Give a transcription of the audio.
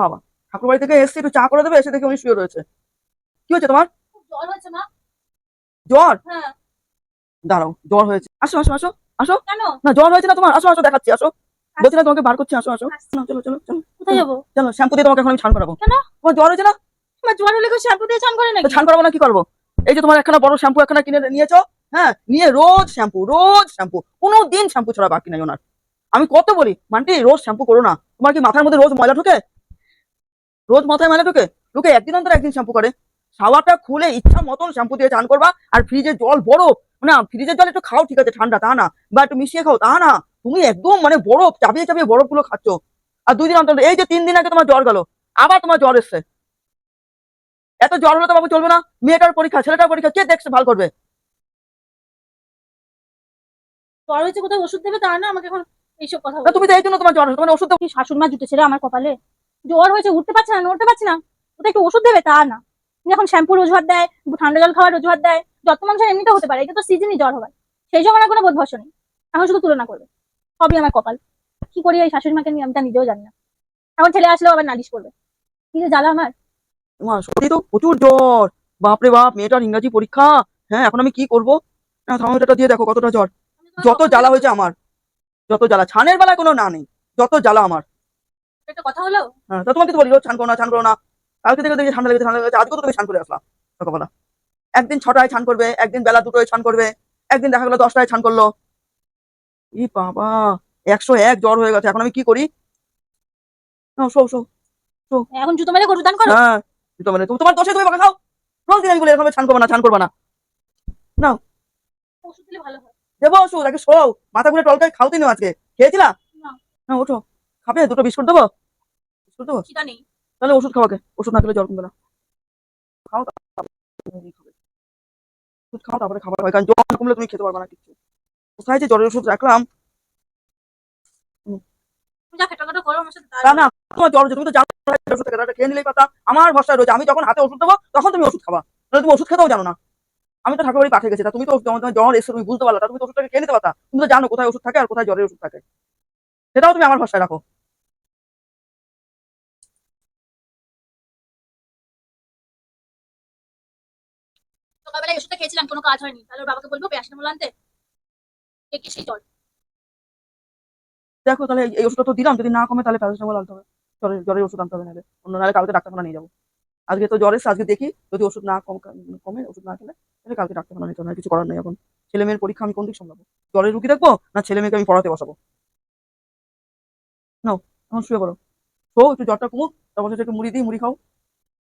বাবা ঠাকুর বাড়ি থেকে এসছি একটু চা করে দেবে এসে দেখে উনি শুয়ে রয়েছে। কি হয়েছে তোমার? জ্বর হয়েছে মা। জ্বর? হ্যাঁ। দাঁড়াও জ্বর হয়েছে। আসো আসো আসো আসো। না জ্বর হয়েছে না তোমার? আসো আসো দেখাচ্ছি আসো। বলছি না তোমাকে বার করছি আসো আসো। চলো চলো চলো কোথায় যাব? চলো শ্যাম্পু দিয়ে তোমাকে এখন আমি ছান করাবো। তোমার জ্বর হয়েছে না? জ্বর হলে শ্যাম্পু দিয়ে করে ছান করাবো না কি করব? এই যে তোমার একখানা বড় শ্যাম্পু একখানা কিনে নিয়েছো হ্যাঁ নিয়ে রোজ শ্যাম্পু রোজ শ্যাম্পু কোনো দিন শ্যাম্পু ছাড়া বাকি নাই ওনার। আমি কত বলি মান্টি রোজ শ্যাম্পু করো না। তোমার কি মাথার মধ্যে রোজ ময়লা ঢুকে? রোজ মাথায় ময়লা ঢুকে? ঢুকে একদিন অন্তর একদিন শ্যাম্পু করে। শাওয়ারটা খুলে ইচ্ছা মতন শ্যাম্পু দিয়ে চান করবা আর ফ্রিজে জল বরফ না ফ্রিজের জল একটু খাও ঠিক আছে ঠান্ডা তা না। বা একটু মিশিয়ে খাও তা না। তুমি একদম মানে বরফ চাপিয়ে চাপিয়ে বরফগুলো খাচ্ছ। আর দুই দিন অন্তর এই যে তিন দিন আগে তোমার জ্বর গেল আবার তোমার জ্বর এসছে। এত জ্বর হলে তো বাবু চলবে না। মেয়েটার পরীক্ষা ছেলেটার পরীক্ষা কে দেখছে ভালো করবে? জ্বর হয়েছে কোথায় ওষুধ দেবে তা না আমাকে এখন এইসব কথা তুমি তো এই জন্য তোমার জ্বর তোমার ওষুধ শাশুড় মা জুটেছে আমার কপালে। জ্বর হয়েছে, উঠতে পারছে না, নড়তে পারছে না। কোথায় একটু ওষুধ দেবে? তা না। এখন শ্যাম্পুর অজুহাত দেয়, ঠান্ডা জল খাওয়ার অজুহাত দেয়, যত মানুষের এমনিতে হতে পারে, এটা তো সিজনই জ্বর হবার। সেই সময় আমার কোনো বোধ ভরসা নেই। এখন শুধু তুলনা করবে। সবই আমার কপাল। কি করি এই শাশুড়ি মাকে নিয়ে আমি তা নিজেও জানি না। এখন ছেলে আসলেও আবার নালিশ করবে। কি যে জ্বালা আমার। সত্যি তো প্রচুর জ্বর। বাপরে বাপ, মেয়েটার ইংরাজি পরীক্ষা। হ্যাঁ এখন আমি কি করব? না থার্মোমিটারটা দিয়ে দেখো কতটা জ্বর। যত জ্বালা হয়েছে আমার। যত জ্বালা। ছানের বেলায় কোনো না নেই। যত জ্বালা আমার। একটা কথা হলো? হ্যাঁ তা তোমাকে তো বলি করো না করো না। কালকে থেকে দেখি ঠান্ডা লেগেছে ঠান্ডা লেগেছে আজকে তো তুমি করে আসলাম একদিন ছটায় ছান করবে একদিন বেলা দুটোয় ছান করবে একদিন দেখা গেলো দশটায় ছান করল। ই বাবা একশো এক জ্বর হয়ে গেছে এখন আমি কি করি? না শো শো এখন জুতো মেরে গরু দান করো। হ্যাঁ তো তোমার দোষে তুমি আমাকে খাও। রোজ দিন আমি বলি এরকম ছান করবে না ছান করবে না। ওষুধ দিলে ভালো হয়। দেবো ওষুধ আগে শো মাথা ঘুরে টলকায় খাও তিনি আজকে। খেয়েছিলা। না। ওঠো। খাবে? দুটো বিস্কুট দেবো? বিস্কুট দেবো? নেই। তাহলে ওষুধ খাওয়াকে। ওষুধ না খেলে জ্বর কমবে না। খাও ওষুধ খাও তারপরে খাবার হয় কারণ জ্বর কমলে তুমি খেতে পারবে না কিছু কোথায় যে জ্বরের ওষুধ রাখলাম? আমার ভরসায় রয়েছে। আমি যখন হাতে ওষুধ দেবো তখন তুমি ওষুধ খাবা। নাহলে তুমি ওষুধ খেতেও জানো না। আমি তো ঠাকুর বাড়ি পাঠিয়ে গেছি তুমি তো জ্বর এসে তুমি বুঝতে পারলা। তুমি তো ওষুধটাকে খেয়ে নিতে পারতা। তুমি তো জানো কোথায় ওষুধ থাকে আর কোথায় জ্বরের ওষুধ থাকে। সেটাও তুমি আমার ভরসায় রাখো। সকালবেলা এই ওষুধটা খেয়েছিলাম, কোনো কাজ হয়নি। তাহলে বাবাকে বলব প্যারাসিটামল আনতে। কে সেই জল দেখো তাহলে এই- ওষুধটা তো দিলাম, যদি না কমে তাহলে প্যারাসিটামল আনতে হবে। জ্বরের জ্বরের ওষুধ আনতে হবে নাহলে। অন্য নাহলে কালকে ডাক্তারখানা নিয়ে যাব। আজকে তো জ্বর এসে আজকে দেখি যদি ওষুধ না কম ওষুধ না খেলে, তাহলে কালকে ডাক্তারখানা নিতে হবে কিছু করার নেই এখন। ছেলে মেয়ের পরীক্ষা আমি কোন দিক সামলাবো? জ্বরের রুগী দেখব, না ছেলে মেয়েকে আমি পড়াতে বসাবো? নাও, এখন শুয়ে পড়ো। শো, একটু জ্বরটা কমুক, তারপর সেটা একটু মুড়ি দিই, মুড়ি খাও।